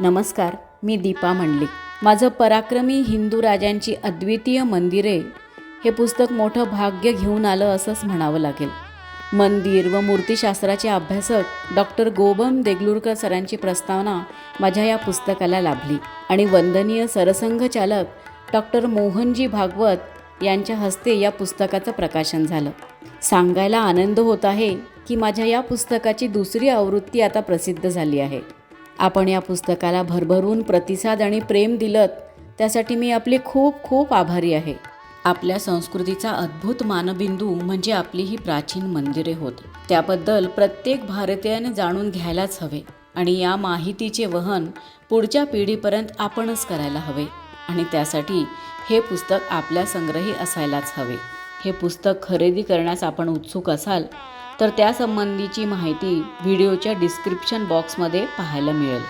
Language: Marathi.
नमस्कार मी दीपा म्हणली माझं पराक्रमी हिंदू राजांची अद्वितीय मंदिरे हे पुस्तक मोठं भाग्य घेऊन आलं असंच म्हणावं लागेल. मंदिर व मूर्तिशास्त्राचे अभ्यासक डॉक्टर गोबम देगलूरकर सरांची प्रस्तावना माझ्या या पुस्तकाला लाभली आणि वंदनीय सरसंघ चालक डॉक्टर मोहनजी भागवत यांच्या हस्ते या पुस्तकाचं प्रकाशन झालं. सांगायला आनंद होत आहे की माझ्या या पुस्तकाची दुसरी आवृत्ती आता प्रसिद्ध झाली आहे. आपण या पुस्तकाला भरभरून प्रतिसाद आणि प्रेम दिलं त्यासाठी मी आपले खूप खूप आभारी आहे. आपल्या संस्कृतीचा अद्भुत मानबिंदू म्हणजे आपली ही प्राचीन मंदिरे होत. त्याबद्दल प्रत्येक भारतीयाने जाणून घ्यायलाच हवे आणि या माहितीचे वहन पुढच्या पिढीपर्यंत आपणच करायला हवे आणि त्यासाठी हे पुस्तक आपल्या संग्रही असायलाच हवे. हे पुस्तक खरेदी करण्यास आपण उत्सुक असाल तर त्यासंबंधीची माहिती व्हिडिओच्या डिस्क्रिप्शन बॉक्समध्ये पाहायला मिळेल.